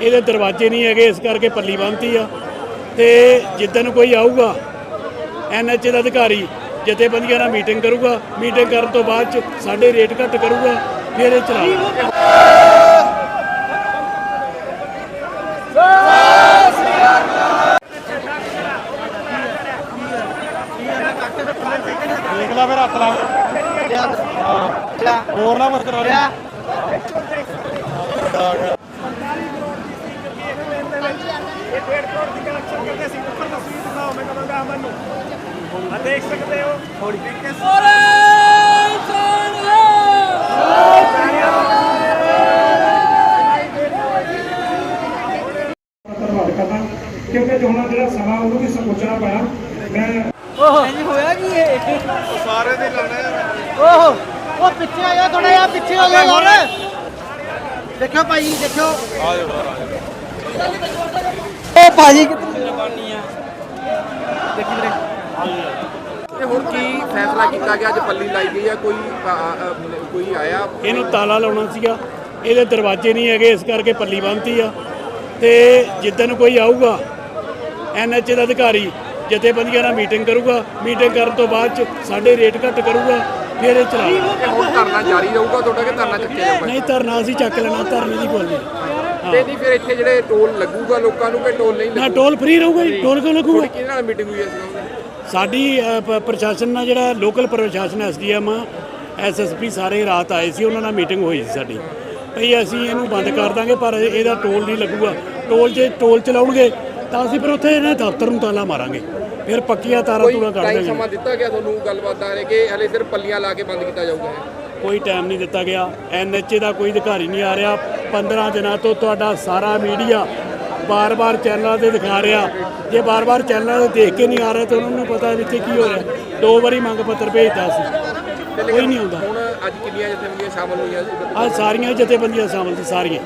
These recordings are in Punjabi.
ਇਹਦੇ ਦਰਵਾਜ਼ੇ ਨਹੀਂ ਹੈਗੇ ਇਸ ਕਰਕੇ ਪੱਲੀ ਬੰਨ੍ਹਤੀ ਆ। ਤੇ ਜਿੱਦਣ ਕੋਈ ਆਊਗਾ ਐਨਐਚ ਦਾ ਅਧਿਕਾਰੀ ਜਥੇਬੰਦੀਆਂ ਨਾਲ ਮੀਟਿੰਗ ਕਰੂਗਾ। ਮੀਟਿੰਗ ਕਰਨ ਤੋਂ ਬਾਅਦ ਚ ਸਾਡੇ ਰੇਟ ਘੱਟ ਕਰੂਗਾ ਫਿਰ ਇਹ ਚਲਾਊਗਾ ਦੇਖ ਲੈ ਫਿਰ ਹੱਥ ਲਾ। ਹੋਰ ਨਾ ਮਸਕਰਾ ਰਿਹਾ ਦੇਖ ਸਕਦੇ ਹੋ। ਥੋੜੀ ਧੰਨਵਾਦ ਕਰਦਾ। ਕਿਉਂਕਿ ਚੋਣਾਂ ਜਿਹੜਾ ਸਮਾਂ ਉਹਨੂੰ ਵੀ ਸੰਕੋਚਣਾ ਪੈਣਾ। ਮੈਂ ਹੋਇਆ ਕੀ ਇਹ? ਸਾਰੇ ਦੇ ਲਾਣੇ ਓਹੋ। ਉਹ ਪਿੱਛੇ ਆ ਜਾ ਥੋੜਾ ਜਿਹਾ ਪਿੱਛੇ ਹੋ ਜਾ ਹੋਰ। ਦੇਖਿਓ ਭਾਈ ਦੇਖਿਓ। ਆ ਜਾਓ। ਉਹ ਭਾਜੀ। ਕਿੱਥੇ ਲਗਾਉਣੀ ਆ ਦੇਖੀ ਵੀਰੇ ਤੇ ਹੁਣ ਕੀ ਫੈਸਲਾ ਕੀਤਾ ਗਿਆ? ਅੱਜ ਪੱਲੀ ਲਾਈ ਗਈ ਆ ਕੋਈ ਅ, ਅ, ਕੋਈ ਆਇਆ? ਇਹਨੂੰ ਤਾਲਾ ਲਾਉਣਾ ਸੀਗਾ। ਇਹਦੇ ਦਰਵਾਜ਼ੇ ਨਹੀਂ ਹੈਗੇ ਇਸ ਕਰਕੇ ਪੱਲੀ ਬੰਨ੍ਹਤੀ ਆ। ਤੇ ਜਿੱਦਣ ਕੋਈ ਆਊਗਾ ਐਨਐਚ ਦਾ ਅਧਿਕਾਰੀ ਜਥੇਬੰਦੀਆਂ ਨਾਲ ਮੀਟਿੰਗ ਕਰੂਗਾ। ਮੀਟਿੰਗ ਕਰਨ ਤੋਂ ਬਾਅਦ ਚ ਸਾਡੇ ਰੇਟ ਘੱਟ ਕਰੂਗਾ ਫਿਰ ਇਹ ਚਲਾਊਗਾ ਤੇ ਹੁਣ ਧਰਨਾ ਜਾਰੀ ਰਹੂਗਾ ਤੁਹਾਡਾ ਕਿ ਧਰਨਾ ਚੱਕਿਆ ਜਾਊਗਾ? ਨਹੀਂ ਧਰਨਾ ਅਸੀਂ ਚੱਕ ਲੈਣਾ ਧਰਨੇ ਦੀ ਗੱਲ ਨਹੀਂ। ਤੇ ਨਹੀਂ ਫਿਰ ਇੱਥੇ ਜਿਹੜੇ ਟੋਲ ਲੱਗੂਗਾ ਲੋਕਾਂ ਨੂੰ ਕਿ ਟੋਲ ਨਹੀਂ ਨਾ ਲੱਗੂਗਾ ਟੋਲ ਫ੍ਰੀ ਰਹੂਗਾ ਜੀ ਟੋਲ ਕਿਉਂ ਲੱਗੂਗਾ? ਤੁਹਾਡੀ ਕਿਹਦੇ ਨਾਲ ਮੀਟਿੰਗ ਹੋਈ ਇਸ ਸਾਡੀ ਅ, ਪ- ਪ੍ਰਸ਼ਾਸਨ ਨਾਲ ਜਿਹੜਾ ਲੋਕਲ ਪ੍ਰਸ਼ਾਸਨ ਐਸਡੀਐਮ ਐਸਐਸਪੀ ਸਾਰੇ ਰਾਤ ਆਏ ਸੀ ਉਹਨਾਂ ਨਾਲ ਮੀਟਿੰਗ ਹੋਈ ਸੀ ਸਾਡੀ। ਭਈ ਅਸੀਂ ਇਹਨੂੰ ਬੰਦ ਕਰ ਦਾਂਗੇ ਪਰ ਇਹਦਾ ਟੋਲ ਨਹੀਂ ਲੱਗੂਗਾ। ਟੋਲ ਜੇ ਟੋਲ ਚਲਾਉਣਗੇ ਤਾਂ ਅਸੀਂ ਫਿਰ ਉੱਥੇ ਇਹਨਾਂ ਦਫ਼ਤਰ ਨੂੰ ਤਾਲਾ ਮਾਰਾਂਗੇ। ਫਿਰ ਪੱਕੀਆਂ ਤਾਰਾਂ ਕੋਈ ਤੂਰਾਂ ਕੱਢ ਟਾਈਮ ਦੇਣਗੇ। ਸਮਾਂ ਦਿੱਤਾ ਗਿਆ ਤੁਹਾਨੂੰ ਗੱਲਬਾਤ ਦਾ ਕਿ ਹਲੇ ਸਿਰਫ ਪੱਲੀਆਂ ਲਾ ਕੇ ਬੰਦ ਕੀਤਾ ਜਾਊਗਾ ਇਹ? ਕੋਈ ਟਾਈਮ ਨਹੀਂ ਦਿੱਤਾ ਗਿਆ। ਐਨਐਚਏ ਦਾ ਕੋਈ ਅਧਿਕਾਰੀ ਨਹੀਂ ਆ ਰਿਹਾ। 15 ਦਿਨਾਂ ਤੋਂ ਤੁਹਾਡਾ ਸਾਰਾ ਮੀਡੀਆ ਬਾਰ-ਬਾਰ ਚੈਨਲਾਂ ਤੇ ਦਿਖਾ ਰਿਹਾ। ਜੇ ਬਾਰ-ਬਾਰ ਚੈਨਲਾਂ ਤੇ ਦੇਖ ਕੇ ਨਹੀਂ ਆ ਰਿਹਾ ਤਾਂ ਉਹਨਾਂ ਨੂੰ ਪਤਾ ਵਿੱਚ ਕੀ ਹੋ ਰਿਹਾ। ਦੋ ਵਾਰੀ ਮੰਗ ਪੱਤਰ ਭੇਜਤਾ ਸੀ। ਕੋਈ ਨਹੀਂ ਹੁੰਦਾ ਹੁਣ ਅੱਜ ਕਿੰਨੀਆਂ ਜਥੇਬੰਦੀਆਂ ਸ਼ਾਮਲ ਹੋਈਆਂ ਸੀ ਆ ਸਾਰੀਆਂ ਜਥੇਬੰਦੀਆਂ ਸ਼ਾਮਲ ਸੀ ਸਾਰੀਆਂ।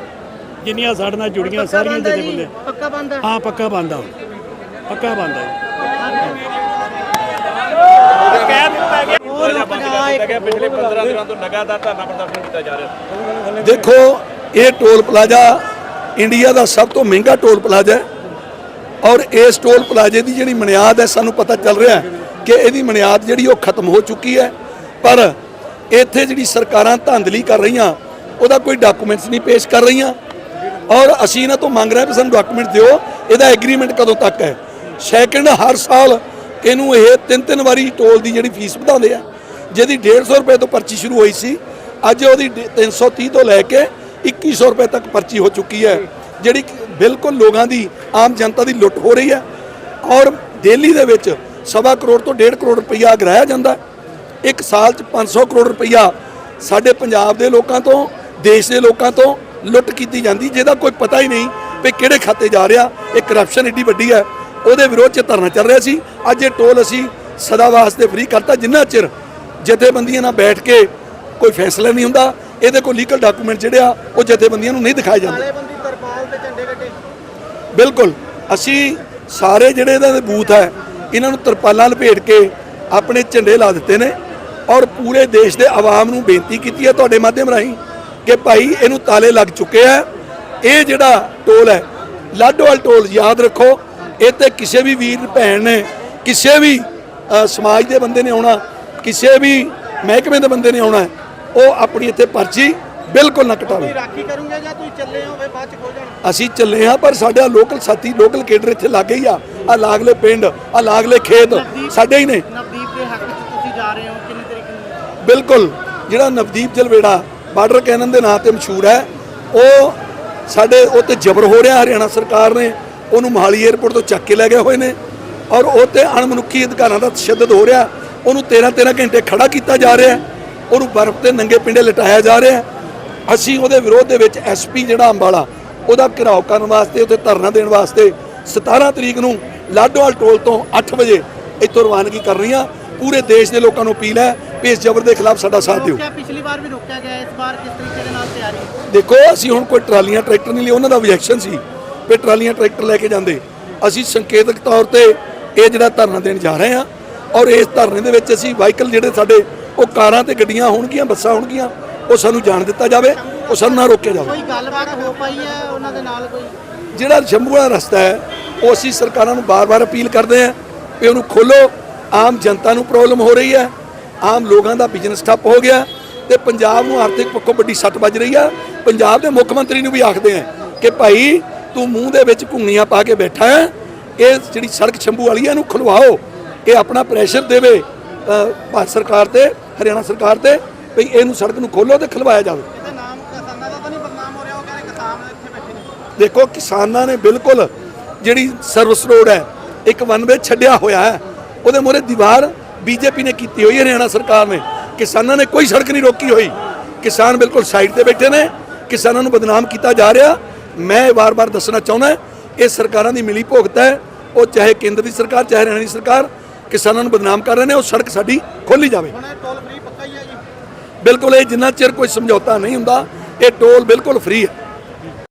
ਜਿੰਨੀਆਂ ਸਾਡੇ ਨਾਲ ਜੁੜੀਆਂ ਸਾਰੀਆਂ ਜਥੇਬੰਦੀਆਂ। ਪੱਕਾ ਬੰਦ? ਹਾਂ ਪੱਕਾ ਬੰਦ। ਆ ਪੱਕਾ ਬੰਦ ਪਿਛਲੇ 15 ਦਿਨਾਂ ਤੋਂ ਲਗਾਤਾਰ ਧਰਨਾ ਪ੍ਰਦਰਸ਼ਨ ਕੀਤਾ ਜਾ ਰਿਹਾ। ਦੇਖੋ ਇਹ ਟੋਲ ਪਲਾਜ਼ਾ ਇੰਡੀਆ ਦਾ ਸਭ ਤੋਂ ਮਹਿੰਗਾ ਟੋਲ ਪਲਾਜ਼ਾ ਹੈ। ਔਰ ਇਸ ਟੋਲ ਪਲਾਜ਼ੇ ਦੀ ਜਿਹੜੀ ਬੁਨਿਆਦ ਹੈ, ਸਾਨੂੰ ਪਤਾ ਚੱਲ ਰਿਹਾ ਹੈ ਕਿ ਇਹਦੀ ਬੁਨਿਆਦ ਜਿਹੜੀ ਉਹ ਖਤਮ ਹੋ ਚੁੱਕੀ ਹੈ। ਪਰ ਇੱਥੇ ਜਿਹੜੀ ਸਰਕਾਰਾਂ ਧਾਂਦਲੀ ਕਰ ਰਹੀਆਂ, ਉਹਦਾ ਕੋਈ ਡਾਕੂਮੈਂਟਸ ਨਹੀਂ ਪੇਸ਼ ਕਰ ਰਹੀਆਂ। ਔਰ ਅਸੀਂ ਇਹਨਾਂ ਤੋਂ ਮੰਗ ਰਹੇ ਹਾਂ ਵੀ ਸਾਨੂੰ ਡਾਕੂਮੈਂਟ ਦਿਓ। ਇਹਦਾ ਐਗਰੀਮੈਂਟ ਕਦੋਂ ਤੱਕ ਹੈ? ਸੈਕਿੰਡ ਹਰ ਸਾਲ ਇਹਨੂੰ ਇਹ ਤਿੰਨ ਤਿੰਨ ਵਾਰੀ ਟੋਲ ਦੀ ਜਿਹੜੀ ਫੀਸ ਵਧਾਉਂਦੇ ਆ। ਜਿਹਦੀ 150 ਰੁਪਏ ਤੋਂ ਪਰਚੀ ਸ਼ੁਰੂ ਹੋਈ ਸੀ, ਅੱਜ ਉਹਦੀ ਡੇ- 330 ਤੋਂ ਲੈ ਕੇ 2100 ਰੁਪਏ ਤੱਕ ਪਰਚੀ ਹੋ ਚੁੱਕੀ ਹੈ, ਜਿਹੜੀ ਬਿਲਕੁਲ ਲੋਕਾਂ ਦੀ, ਆਮ ਜਨਤਾ ਦੀ ਲੁੱਟ ਹੋ ਰਹੀ ਹੈ। ਔਰ ਦਿੱਲੀ ਦੇ ਵਿੱਚ ਸਵਾ ਕਰੋੜ ਤੋਂ 1.5 ਕਰੋੜ ਰੁਪਈਆ ਗਰਾਇਆ ਜਾਂਦਾ ਇੱਕ ਸਾਲ 'ਚ 500 ਕਰੋੜ ਰੁਪਈਆ ਸਾਡੇ ਪੰਜਾਬ ਦੇ ਲੋਕਾਂ ਤੋਂ, ਦੇਸ਼ ਦੇ ਲੋਕਾਂ ਤੋਂ ਲੁੱਟ ਕੀਤੀ ਜਾਂਦੀ, ਜਿਹਦਾ ਕੋਈ ਪਤਾ ਹੀ ਨਹੀਂ ਵੀ ਕਿਹੜੇ ਖਾਤੇ ਜਾ ਰਿਹਾ। ਇਹ ਕਰਪਸ਼ਨ ਏਡੀ ਵੱਡੀ ਹੈ। ਉਹਦੇ ਵਿਰੋਧ 'ਚ ਧਰਨਾ ਚੱਲ ਰਿਹਾ ਸੀ। ਅੱਜ ਇਹ ਟੋਲ ਅਸੀਂ ਸਦਾ ਵਾਸਤੇ ਫ੍ਰੀ ਕਰਤਾ, ਜਿੰਨਾ ਚਿਰ ਜਥੇਬੰਦੀਆਂ ਨਾਲ ਬੈਠ ਕੇ ਕੋਈ ਫੈਸਲਾ ਨਹੀਂ ਹੁੰਦਾ ਇਹਦੇ ਕੋਲ ਲੀਗਲ ਡਾਕੂਮੈਂਟ ਜਿਹੜੇ ਆ ਉਹ ਜਥੇਬੰਦੀਆਂ ਨੂੰ ਨਹੀਂ ਦਿਖਾਏ ਜਾਂਦੇ। ਬਿਲਕੁਲ। ਅਸੀਂ ਸਾਰੇ ਜਿਹੜੇ ਇਹਨਾਂ ਦੇ ਬੂਥ ਹੈ ਇਹਨਾਂ ਨੂੰ ਤਰਪਾਲਾਂ ਲਪੇਟ ਕੇ ਆਪਣੇ ਝੰਡੇ ਲਾ ਦਿੱਤੇ ਨੇ ਔਰ ਪੂਰੇ ਦੇਸ਼ ਦੇ ਆਵਾਮ ਨੂੰ ਬੇਨਤੀ ਕੀਤੀ ਹੈ ਤੁਹਾਡੇ ਮਾਧਿਅਮ ਰਾਹੀਂ ਕਿ ਭਾਈ ਇਹਨੂੰ ਤਾਲੇ ਲੱਗ ਚੁੱਕੇ ਆ ਇਹ ਜਿਹੜਾ ਟੋਲ ਹੈ ਲਾਡੋਵਾਲ ਟੋਲ ਯਾਦ ਰੱਖੋ ਇਹ ਤੇ ਕਿਸੇ ਵੀ ਵੀਰ ਭੈਣ ਨੇ ਕਿਸੇ ਵੀ ਸਮਾਜ ਦੇ ਬੰਦੇ ਨੇ ਆਉਣਾ ਕਿਸੇ ਵੀ ਮਹਿਕਮੇ ਦੇ ਬੰਦੇ ਨੇ ਆਉਣਾ ਉਹ ਆਪਣੀ ਇੱਥੇ ਪਰਚੀ ਬਿਲਕੁਲ ਨਾ ਕਟਾਵੇ। ਰਾਖੀ ਕਰੂੰਗੇ ਜਾਂ ਤੁਸੀਂ ਚੱਲੇ ਹੋਵੇ ਬਾਅਦ ਚ ਖੋ ਜਾਣਾ? ਅਸੀਂ ਚੱਲੇ ਹਾਂ ਪਰ ਸਾਡਾ ਲੋਕਲ ਸਾਥੀ ਲੋਕਲ ਕੇਡਰ ਇੱਥੇ ਲੱਗੇ ਹੀ ਆ। ਆ ਲਾਗਲੇ ਪਿੰਡ ਆ ਲਾਗਲੇ ਖੇਤ ਸਾਡੇ ਹੀ ਨੇ। ਨਵਦੀਪ ਦੇ ਹੱਕ 'ਚ ਤੁਸੀਂ ਜਾ ਰਹੇ ਹੋ ਕਿੰਨੀ ਤਰੀਕ ਨੂੰ ਬਿਲਕੁਲ ਜਿਹੜਾ ਨਵਦੀਪ ਜਲਵੇੜਾ ਬਾਰਡਰ ਕੈਨਨ ਦੇ ਨਾਂ ਤੇ ਮਸ਼ਹੂਰ ਹੈ ਉਹ ਸਾਡੇ ਉੱਤੇ ਜ਼ਬਰ ਹੋ ਰਿਹਾ ਹਰਿਆਣਾ ਸਰਕਾਰ ਨੇ ਉਹਨੂੰ ਮੋਹਾਲੀ 에ਅਰਪੋਰਟ ਤੋਂ ਚੱਕ ਕੇ ਲੈ ਗਏ ਹੋਏ ਨੇ ਔਰ ਉਹ ਤੇ ਅਣਮਨੁੱਖੀ ਅਧਿਕਾਰਾਂ ਦਾ ਤਸ਼ੱਦਦ ਹੋ ਰਿਹਾ ਉਹਨੂੰ 13 13 ਘੰਟੇ ਖੜਾ ਕੀਤਾ ਜਾ ਰਿਹਾ ਹੈ। ਉਹਨੂੰ ਬਰਫ਼ ਤੇ ਨੰਗੇ ਪਿੰਡੇ ਲਟਾਇਆ ਜਾ ਰਿਹਾ। ਅਸੀਂ ਉਹਦੇ ਵਿਰੋਧ ਦੇ ਵਿੱਚ ਐਸਪੀ ਜਿਹੜਾ ਅੰਬਾਲਾ ਉਹਦਾ ਘਿਰਾਓ ਕਰਨ ਵਾਸਤੇ ਉੱਥੇ ਧਰਨਾ ਦੇਣ ਵਾਸਤੇ 17 ਤਰੀਕ ਨੂੰ ਲਾਡੋਵਾਲ ਟੋਲ ਤੋਂ 8 ਵਜੇ ਇੱਥੋਂ ਰਵਾਨਗੀ ਕਰ ਰਹੀਆਂ ਪੂਰੇ ਦੇਸ਼ ਦੇ ਲੋਕਾਂ ਨੂੰ ਅਪੀਲ ਹੈ ਇਸ ਜ਼ਬਰ ਦੇ ਖਿਲਾਫ ਸਾਡਾ ਸਾਥ ਦਿਓ। ਪਿਛਲੀ ਵਾਰ ਵੀ ਰੋਕਿਆ ਗਿਆ ਇਸ ਵਾਰ ਕਿਸ ਤਰੀਕੇ ਦੇ ਨਾਲ ਤਿਆਰੀ ਦੇਖੋ ਅਸੀਂ ਹੁਣ ਕੋਈ ਟਰਾਲੀਆਂ ਟਰੈਕਟਰ ਨਹੀਂ ਲਈ ਉਹਨਾਂ ਦਾ objection ਸੀ ਵੀ ਟਰਾਲੀਆਂ ਟਰੈਕਟਰ ਲੈ ਕੇ ਜਾਂਦੇ। ਅਸੀਂ ਸੰਕੇਤਕ ਤੌਰ ਤੇ ਇਹ ਜਿਹੜਾ ਧਰਨਾ ਦੇਣ ਜਾ ਰਹੇ ਹਾਂ ਔਰ ਇਸ ਧਰਨੇ ਦੇ ਵਿੱਚ ਅਸੀਂ ਵਾਹੀਕਲ ਜਿਹੜੇ ਸਾਡੇ ਉਹ ਕਾਰਾਂ ਤੇ ਗੱਡੀਆਂ ਹੋਣਗੀਆਂ ਬੱਸਾਂ ਹੋਣਗੀਆਂ ਉਹ ਸਾਨੂੰ ਜਾਣ ਦਿੱਤਾ ਜਾਵੇ ਉਹ ਸਾਨੂੰ ਨਾ ਰੋਕਿਆ ਜਾਵੇ। ਕੋਈ ਗੱਲਬਾਤ ਹੋ ਪਾਈ ਹੈ ਉਹਨਾਂ ਦੇ ਨਾਲ ਕੋਈ? ਜਿਹੜਾ ਸ਼ੰਭੂ ਵਾਲਾ ਰਸਤਾ ਹੈ ਉਹ ਅਸੀਂ ਸਰਕਾਰਾਂ ਨੂੰ ਬਾਰ-ਬਾਰ ਅਪੀਲ ਕਰਦੇ ਹਾਂ ਕਿ ਉਹਨੂੰ ਖੋਲੋ ਆਮ ਜਨਤਾ ਨੂੰ ਪ੍ਰੋਬਲਮ ਹੋ ਰਹੀ ਹੈ ਆਮ ਲੋਕਾਂ ਦਾ ਬਿਜ਼ਨਸ ਠੱਪ ਹੋ ਗਿਆ ਤੇ ਪੰਜਾਬ ਨੂੰ ਆਰਥਿਕ ਪੱਖੋਂ ਵੱਡੀ ਸੱਟ ਵੱਜ ਰਹੀ ਆ। ਪੰਜਾਬ ਦੇ ਮੁੱਖ ਮੰਤਰੀ ਨੂੰ ਵੀ ਆਖਦੇ ਆ ਕਿ ਭਾਈ ਤੂੰ ਮੂੰਹ ਦੇ ਵਿੱਚ ਘੁੰਗਣੀਆਂ ਪਾ ਕੇ ਬੈਠਾ ਹੈ। ਇਹ ਜਿਹੜੀ ਸੜਕ ਸ਼ੰਭੂ ਵਾਲੀ ਹੈ ਇਹਨੂੰ ਖੁਲਵਾਓ ਇਹ ਆਪਣਾ ਪ੍ਰੈਸ਼ਰ ਦੇਵੇ ਭਾਰਤ ਸਰਕਾਰ ਤੇ। ਹਰਿਆਣਾ ਸਰਕਾਰ ਤੇ ਵੀ ਇਹਨੂੰ ਸੜਕ ਨੂੰ ਖੋਲੋ ਤੇ ਖਲਵਾਇਆ ਜਾਵੇ। ਦੇਖੋ ਕਿਸਾਨਾਂ ਨੇ ਬਿਲਕੁਲ ਜਿਹੜੀ ਸਰਵਿਸ ਰੋਡ ਹੈ ਇੱਕ ਵਨ ਵੇ ਛੱਡਿਆ ਹੋਇਆ ਹੈ। ਉਹਦੇ ਮੂਹਰੇ ਦੀਵਾਰ ਬੀਜੇਪੀ ਨੇ ਕੀਤੀ ਹੋਈ ਹੈ ਹਰਿਆਣਾ ਸਰਕਾਰ ਨੇ। ਕਿਸਾਨਾਂ ਨੇ ਕੋਈ ਸੜਕ ਨਹੀਂ ਰੋਕੀ ਹੋਈ। ਕਿਸਾਨ ਬਿਲਕੁਲ ਸਾਈਡ ਤੇ ਬੈਠੇ ਨੇ। ਕਿਸਾਨਾਂ ਨੂੰ ਬਦਨਾਮ ਕੀਤਾ ਜਾ ਰਿਹਾ। ਮੈਂ ਵਾਰ-ਵਾਰ ਦੱਸਣਾ ਚਾਹੁੰਦਾ ਇਹ ਸਰਕਾਰਾਂ ਦੀ ਮਿਲੀ ਭੁਗਤ ਹੈ। ਉਹ ਚਾਹੇ ਕੇਂਦਰ ਦੀ ਸਰਕਾਰ ਚਾਹੇ ਹਰਿਆਣਾ ਦੀ ਸਰਕਾਰ ਕਿਸਾਨਾਂ ਨੂੰ ਬਦਨਾਮ ਕਰ ਰਹੇ ਨੇ ਉਹ ਸੜਕ ਸਾਡੀ ਖੋਲੀ ਜਾਵੇ ਹੁਣ ਇਹ ਟੋਲ ਫ੍ਰੀ ਪੱਕਾ ਹੀ ਹੈ ਜੀ ਬਿਲਕੁਲ ਇਹ ਜਿੰਨਾ ਚਿਰ ਕੋਈ ਸਮਝੌਤਾ ਨਹੀਂ ਹੁੰਦਾ ਇਹ ਟੋਲ ਬਿਲਕੁਲ ਫ੍ਰੀ ਹੈ।